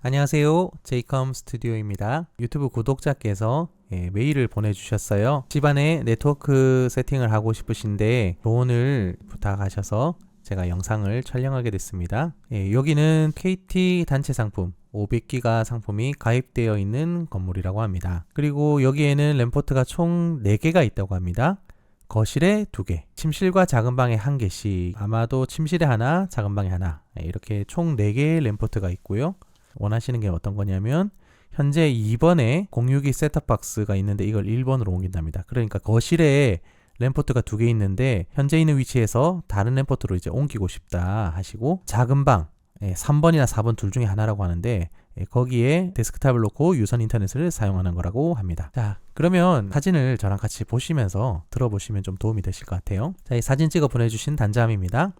안녕하세요. 제이컴 스튜디오입니다. 유튜브 구독자께서 예, 메일을 보내주셨어요. 집안에 네트워크 세팅을 하고 싶으신데 조언을 부탁하셔서 제가 영상을 촬영하게 됐습니다. 예, 여기는 KT 단체 상품 500기가 상품이 가입되어 있는 건물이라고 합니다. 그리고 여기에는 램포트가 총 4개가 있다고 합니다. 거실에 2개, 침실과 작은 방에 1개씩, 아마도 침실에 하나, 작은 방에 하나, 예, 이렇게 총 4개의 램포트가 있고요. 원하시는 게 어떤 거냐면 현재 2번에 062 셋탑박스가 있는데 이걸 1번으로 옮긴답니다. 그러니까 거실에 램포트가 두 개 있는데 현재 있는 위치에서 다른 램포트로 이제 옮기고 싶다 하시고 작은 방 예, 3번이나 4번 둘 중에 하나라고 하는데 예, 거기에 데스크탑을 놓고 유선 인터넷을 사용하는 거라고 합니다. 자, 그러면 사진을 저랑 같이 보시면서 들어보시면 좀 도움이 되실 것 같아요. 자, 이 사진 찍어 보내주신 단자함입니다.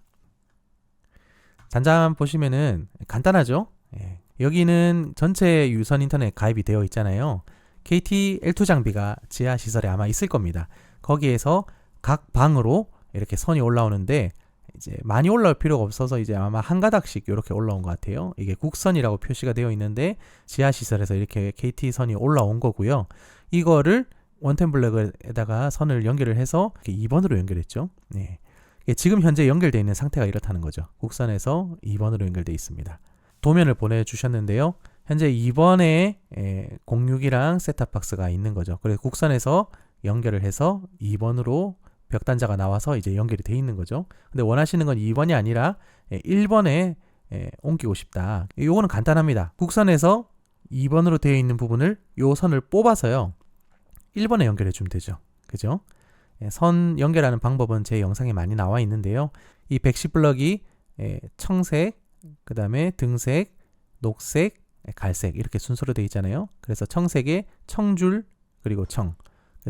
단자함 보시면은 간단하죠? 예, 여기는 전체 유선 인터넷 가입이 되어 있잖아요. KT L2 장비가 지하 시설에 아마 있을 겁니다. 거기에서 각 방으로 이렇게 선이 올라오는데 이제 많이 올라올 필요가 없어서 이제 아마 한 가닥씩 이렇게 올라온 것 같아요. 이게 국선이라고 표시가 되어 있는데 지하 시설에서 이렇게 KT 선이 올라온 거고요. 이거를 원템블럭에다가 선을 연결을 해서 2번으로 연결했죠. 네. 지금 현재 연결되어 있는 상태가 이렇다는 거죠. 국선에서 2번으로 연결되어 있습니다. 도면을 보내주셨는데요. 현재 2번에 06이랑 셋탑박스가 있는 거죠. 그래서 국선에서 연결을 해서 2번으로 벽단자가 나와서 이제 연결이 돼 있는 거죠. 근데 원하시는 건 2번이 아니라 1번에 옮기고 싶다. 요거는 간단합니다. 국선에서 2번으로 되어 있는 부분을 요 선을 뽑아서요. 1번에 연결해 주면 되죠. 그죠? 선 연결하는 방법은 제 영상에 많이 나와 있는데요. 이 110 블럭이 청색, 그 다음에 등색, 녹색, 갈색 이렇게 순서로 되어 있잖아요. 그래서 청색에 청줄 그리고 청,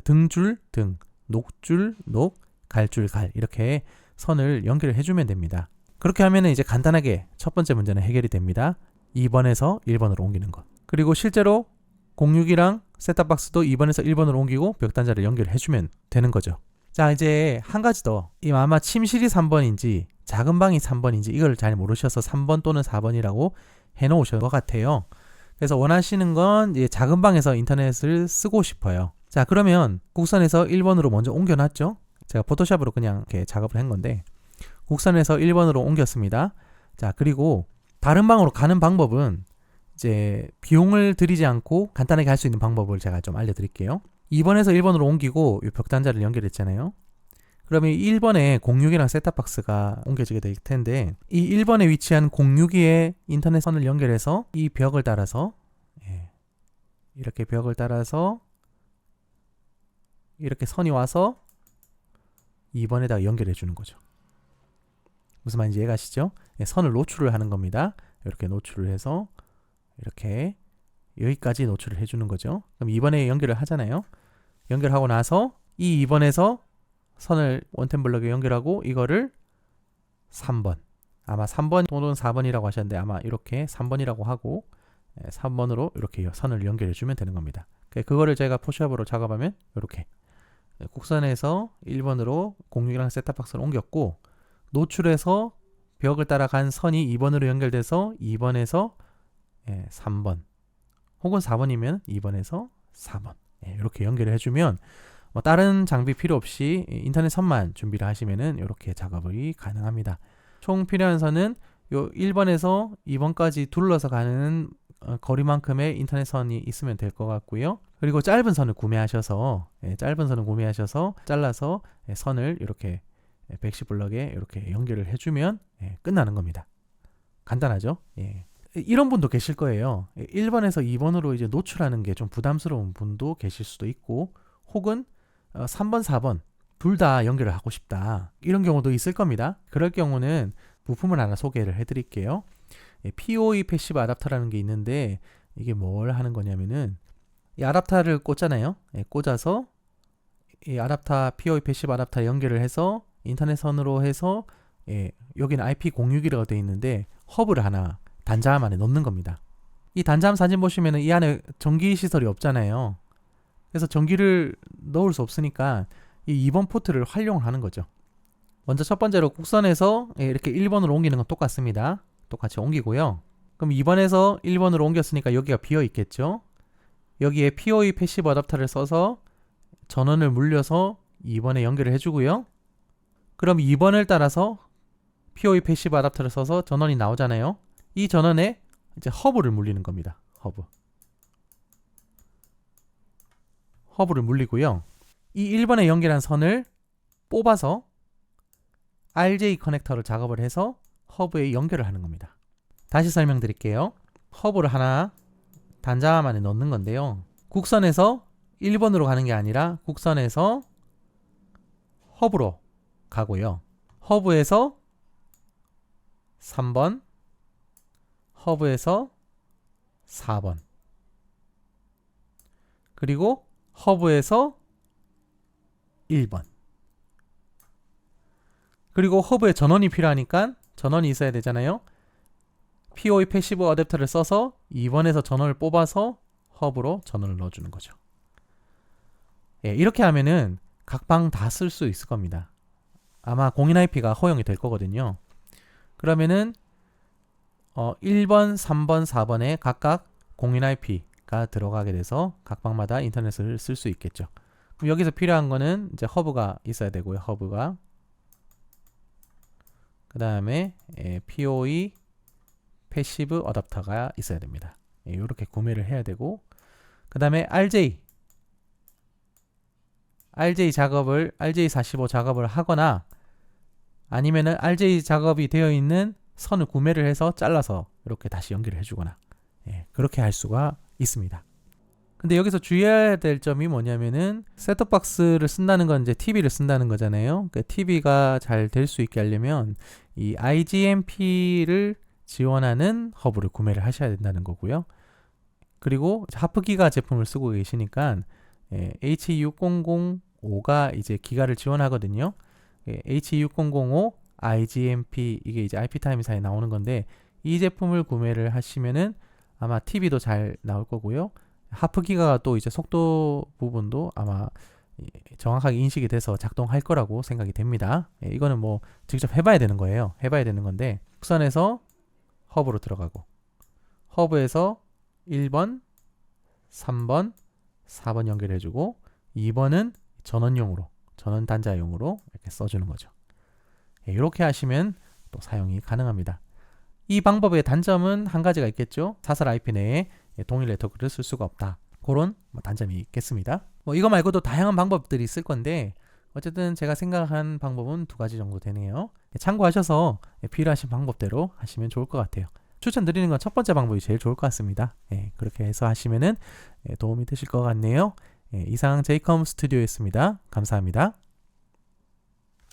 등줄 등, 녹줄 녹, 갈줄 갈 이렇게 선을 연결을 해주면 됩니다. 그렇게 하면 이제 간단하게 첫 번째 문제는 해결이 됩니다. 2번에서 1번으로 옮기는 것. 그리고 실제로 06이랑 셋탑박스도 2번에서 1번으로 옮기고 벽단자를 연결해주면 되는 거죠. 자 이제 한 가지 더. 이 아마 침실이 3번인지 작은 방이 3번인지 이걸 잘 모르셔서 3번 또는 4번이라고 해놓으신 것 같아요. 그래서 원하시는 건 작은 방에서 인터넷을 쓰고 싶어요. 자, 그러면 국선에서 1번으로 먼저 옮겨놨죠? 제가 포토샵으로 그냥 이렇게 작업을 한 건데, 국선에서 1번으로 옮겼습니다. 자, 그리고 다른 방으로 가는 방법은 이제 비용을 들이지 않고 간단하게 할 수 있는 방법을 제가 좀 알려드릴게요. 2번에서 1번으로 옮기고 이 벽단자를 연결했잖아요. 그러면 1번에 06이랑 셋탑박스가 옮겨지게 될 텐데 이 1번에 위치한 06이의 인터넷 선을 연결해서 이 벽을 따라서 예, 이렇게 벽을 따라서 이렇게 선이 와서 2번에다가 연결해 주는 거죠. 무슨 말인지 이해가시죠? 예, 선을 노출을 하는 겁니다. 이렇게 노출을 해서 이렇게 여기까지 노출을 해주는 거죠. 그럼 2번에 연결을 하잖아요. 연결하고 나서 이 2번에서 선을 원템 블럭에 연결하고 이거를 3번. 아마 3번 또는 4번이라고 하셨는데 아마 이렇게 3번이라고 하고 3번으로 이렇게 선을 연결해 주면 되는 겁니다. 그거를 제가 포샵으로 작업하면 이렇게. 국선에서 1번으로 06이랑 셋탑박스를 옮겼고 노출해서 벽을 따라간 선이 2번으로 연결돼서 2번에서 3번 혹은 4번이면 2번에서 4번. 이렇게 연결을 해주면 뭐 다른 장비 필요 없이 인터넷 선만 준비를 하시면은 이렇게 작업이 가능합니다. 총 필요한 선은 요 1번에서 2번까지 둘러서 가는 어, 거리만큼의 인터넷 선이 있으면 될 것 같고요. 그리고 짧은 선을 구매하셔서 예, 짧은 선을 구매하셔서 잘라서 예, 선을 이렇게 110블럭에 예, 이렇게 연결을 해주면 예, 끝나는 겁니다. 간단하죠? 예. 이런 분도 계실 거예요. 1번에서 2번으로 이제 노출하는 게 좀 부담스러운 분도 계실 수도 있고, 혹은 어, 3번, 4번 둘 다 연결을 하고 싶다. 이런 경우도 있을 겁니다. 그럴 경우는 부품을 하나 소개를 해드릴게요. 예, POE 패시브 아답터라는 게 있는데 이게 뭘 하는 거냐면은 이 아답터를 꽂잖아요. 예, 꽂아서 이 아답터 POE 패시브 아답터 연결을 해서 인터넷 선으로 해서 예, 여기는 IP061이라고 되어 있는데 허브를 하나 단자함 안에 넣는 겁니다. 이 단자함 사진 보시면은 이 안에 전기 시설이 없잖아요. 그래서 전기를 넣을 수 없으니까 이 2번 포트를 활용을 하는 거죠. 먼저 첫 번째로 국선에서 예, 이렇게 1번으로 옮기는 건 똑같습니다. 똑같이 옮기고요. 그럼 2번에서 1번으로 옮겼으니까 여기가 비어 있겠죠? 여기에 POE 패시브 어댑터를 써서 전원을 물려서 2번에 연결을 해주고요. 그럼 2번을 따라서 POE 패시브 어댑터를 써서 전원이 나오잖아요. 이 전원에 이제 허브를 물리는 겁니다. 허브. 허브를 물리고요. 이 1번에 연결한 선을 뽑아서 RJ 커넥터를 작업을 해서 허브에 연결을 하는 겁니다. 다시 설명드릴게요. 허브를 하나 단자함 안에 넣는 건데요. 국선에서 1번으로 가는 게 아니라 국선에서 허브로 가고요. 허브에서 3번, 허브에서 4번, 그리고 허브에서 1번. 그리고 허브에 전원이 필요하니까 전원이 있어야 되잖아요. POE 패시브 어댑터를 써서 2번에서 전원을 뽑아서 허브로 전원을 넣어주는 거죠. 예, 이렇게 하면은 각 방 다 쓸 수 있을 겁니다. 아마 공인 IP가 허용이 될 거거든요. 그러면은 어, 1번, 3번, 4번에 각각 공인 IP 가 들어가게 돼서 각 방마다 인터넷을 쓸 수 있겠죠. 그럼 여기서 필요한 거는 이제 허브가 있어야 되고요. 허브가 그 다음에 예, POE 패시브 어댑터가 있어야 됩니다. 예, 이렇게 구매를 해야 되고 그 다음에 RJ RJ 작업을 RJ45 작업을 하거나 아니면은 RJ 작업이 되어 있는 선을 구매를 해서 잘라서 이렇게 다시 연결을 해주거나 예, 그렇게 할 수가 있습니다. 근데 여기서 주의해야 될 점이 뭐냐면은 셋톱박스를 쓴다는 건 이제 TV를 쓴다는 거잖아요. 그러니까 TV가 잘 될 수 있게 하려면 이 IGMP를 지원하는 허브를 구매를 하셔야 된다는 거고요. 그리고 하프기가 제품을 쓰고 계시니까 예, H6005가 이제 기가를 지원하거든요. 예, H6005 IGMP 이게 이제 IP 타임사에 나오는 건데 이 제품을 구매를 하시면은 아마 TV도 잘 나올 거고요. 하프기가가 또 이제 속도 부분도 아마 정확하게 인식이 돼서 작동할 거라고 생각이 됩니다. 예, 이거는 뭐 직접 해봐야 되는 거예요. 해봐야 되는 건데 국선에서 허브로 들어가고 허브에서 1번, 3번, 4번 연결해주고 2번은 전원용으로 전원 단자용으로 이렇게 써주는 거죠. 예, 이렇게 하시면 또 사용이 가능합니다. 이 방법의 단점은 한 가지가 있겠죠. 사설 IP 내에 동일 네트워크를 쓸 수가 없다. 그런 뭐 단점이 있겠습니다. 뭐 이거 말고도 다양한 방법들이 있을 건데 어쨌든 제가 생각한 방법은 두 가지 정도 되네요. 참고하셔서 필요하신 방법대로 하시면 좋을 것 같아요. 추천드리는 건 첫 번째 방법이 제일 좋을 것 같습니다. 예, 그렇게 해서 하시면은 예, 도움이 되실 것 같네요. 예, 이상 제이컴 스튜디오였습니다. 감사합니다.